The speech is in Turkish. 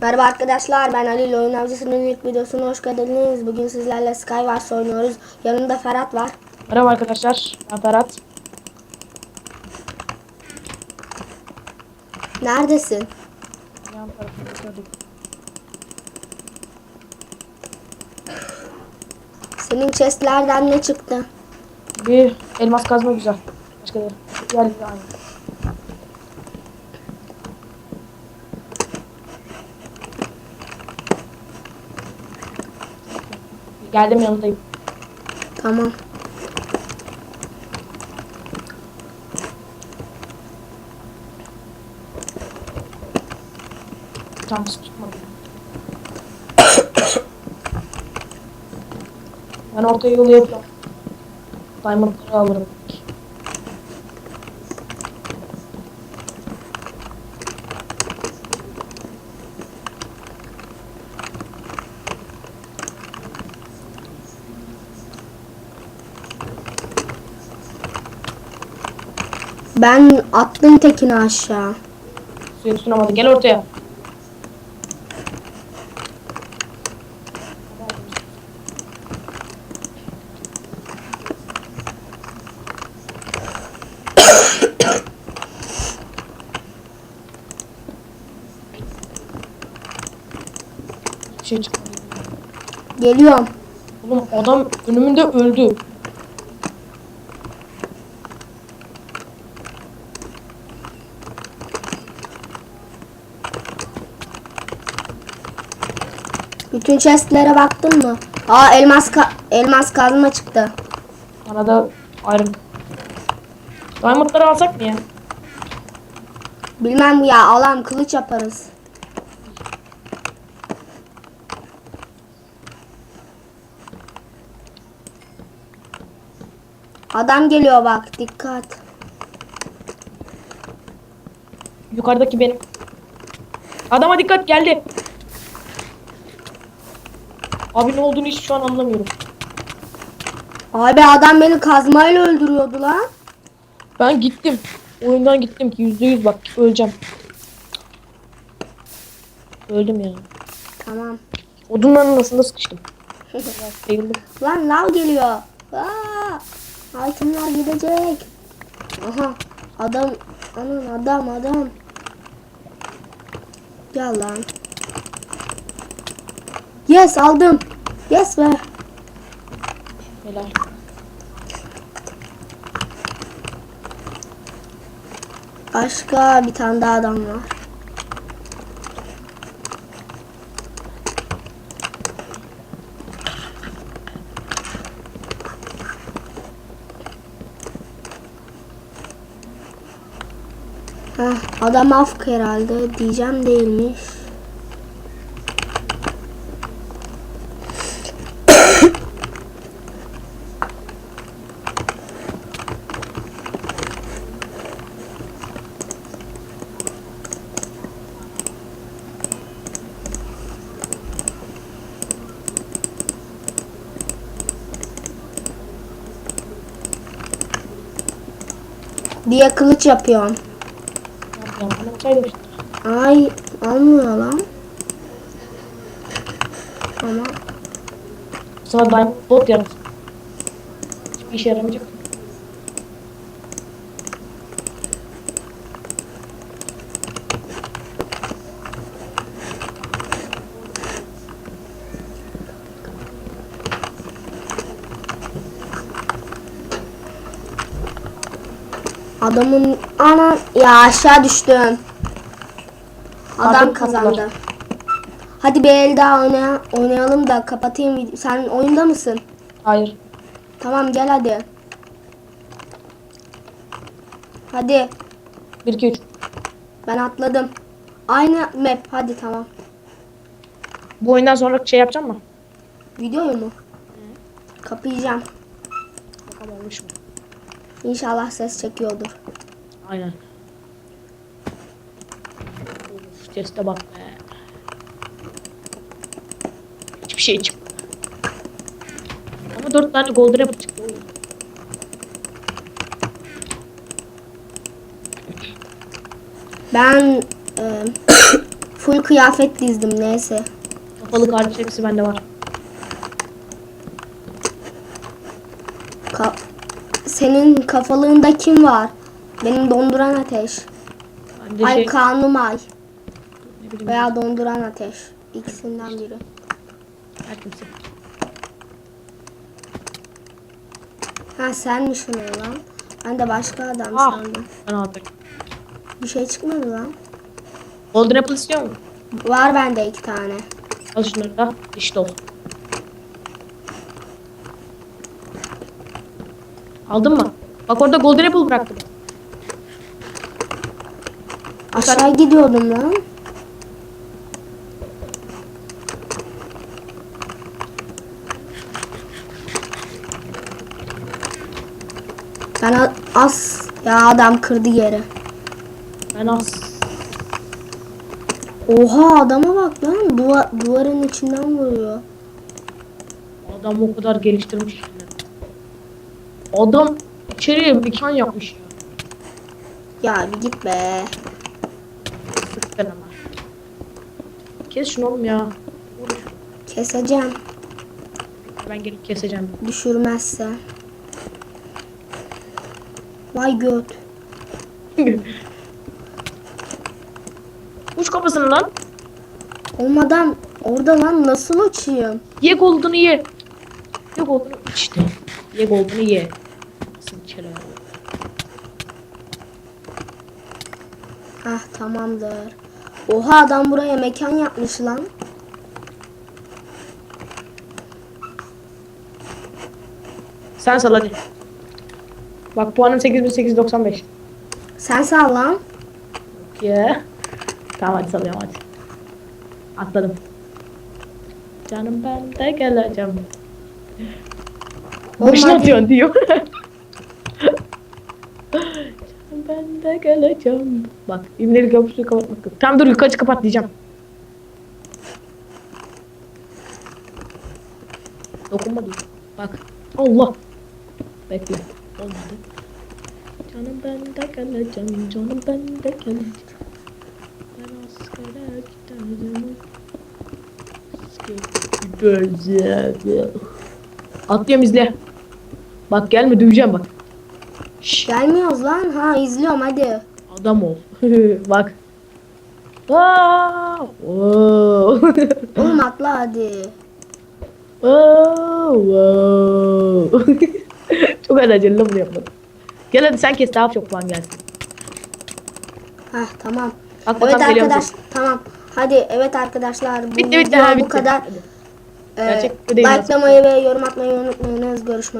Merhaba arkadaşlar ben Ali ile Oyun Avcısı'nın ilk videosuna hoş geldiniz. Bugün sizlerle Skywars oynuyoruz. Yanımda Ferhat var. Merhaba arkadaşlar. Ben Ferhat. Neredesin? Yan tarafında gördük. Senin chestlerden ne çıktı? Bir elmas kazma güzel. Başka da. De aynı. Geldim yanındayım. Tamam. Tam tutmadı. ben orta yolu yapıyorum. Diamond'ları alırım. Ben attım tekini aşağı. Suya tutunamadı. Gel ortaya. Şey. Geliyorum. Oğlum adam önümünde öldü. Bütün chestlere baktın mı? Aa elmas ka- elmas kazma çıktı. Bana da ayrım. Diamond'ları alsak mı ya? Bilmem ya alam kılıç yaparız. Adam geliyor bak dikkat. Yukarıdaki benim. Adama dikkat geldi. Abi ne olduğunu hiç şu an anlamıyorum. Abi adam beni kazmayla öldürüyordu lan. Ben gittim. Oyundan gittim ki yüzde yüz bak öleceğim. Öldüm ya. Tamam. Odunların arasında sıkıştım. Bayıldım. Lan lav geliyor. Aa, itemler gidecek. Aha adam anan adam adam. Gel lan. Yes aldım. Yes be. Helal. Başka bir tane daha adam var. Heh, adam afk herhalde diyeceğim değilmiş. Diye kılıç yapıyorum. Ay almıyor lan. Ama Sana diamond bot yarasın. Hiçbir işe yaramayacak. Adamın ana ya aşağı düştüm. Adam Artık kazandı. kapılar. Hadi bir el daha oynaya, oynayalım da kapatayım. Sen oyunda mısın? Hayır. Tamam gel hadi. Hadi 1 2 3. ben atladım. Aynı map hadi tamam. Bu oyundan sonra şey yapacağım mı? Videoyu mu? Kapayacağım. Bakalım olmuş mu? İnşallah ses çekiyordur. Aynen. Of, teste bak be. Hiçbir şey çıkmadı. Ama dört tane golden apple çıktı. Ben e, full kıyafet dizdim neyse. Kafalı kardeş hepsi bende var. Ka- Senin kafalığında kim var? Benim donduran ateş. Bende Ay şey kanım ay. ne bileyim Veya donduran ateş. İkisinden biri. her kimse. Ha senmişsin o lan. Ben de başka adam Ah. sandım. Ben aldım. Bir şey çıkmadı lan. Golden Apple istiyor musun? Var bende iki tane. Al şunları da işte olsun. Aldın mı? Bak orada Golden Apple bıraktım. Aşağı gidiyordum lan. Ben az ya adam kırdı yeri. Ben az. Oha adama bak lan duva- duvarın içinden vuruyor. Adam o kadar geliştirmiş. Adam içeriye mekan yapmış ya. Ya bir git be. Ama. Kes şunu oğlum ya. Keseceğim Ben gelip keseceğim. düşürmezse. Vay göt. Uç kafasını lan. Olmadan orada lan nasıl uçayım? Ye golden'ı ye. Ye golden'ı işte. Ye golden'ı ye. Nasıl içeri Hah tamamdır. Oha adam buraya mekan yapmış lan. Sen sal hadi. Bak puanım 8895. Sen sal lan. Ya. Tamam hadi salıyorum hadi. Atladım. Canım ben de geleceğim. Boşuna Olmadı. atıyorsun diyor. Ben de geleceğim. Bak imleri kapısını kapatmak. yok. Tamam dur yukarı kapat diyeceğim. Dokunma dur. Bak. Allah. Bekle. Olmadı. Canım ben de geleceğim. Canım ben de geleceğim. Ben askere giderim. Askere gideceğim. Atlıyorum izle. Bak gelme döveceğim bak. Şşş, Gelmiyoruz lan. Ha izliyorum hadi. adam ol. bak. Aa, wow. Oğlum atla hadi. Wow. çok lan bunu yapmak. Gel hadi sen kes daha çok puan gelsin. Hah tamam. Bak Evet arkadaş tamam. Hadi evet arkadaşlar bu Bitti bitti video ha bu kadar. Ee, likelamayı ve yorum atmayı unutmayınız. Görüşmek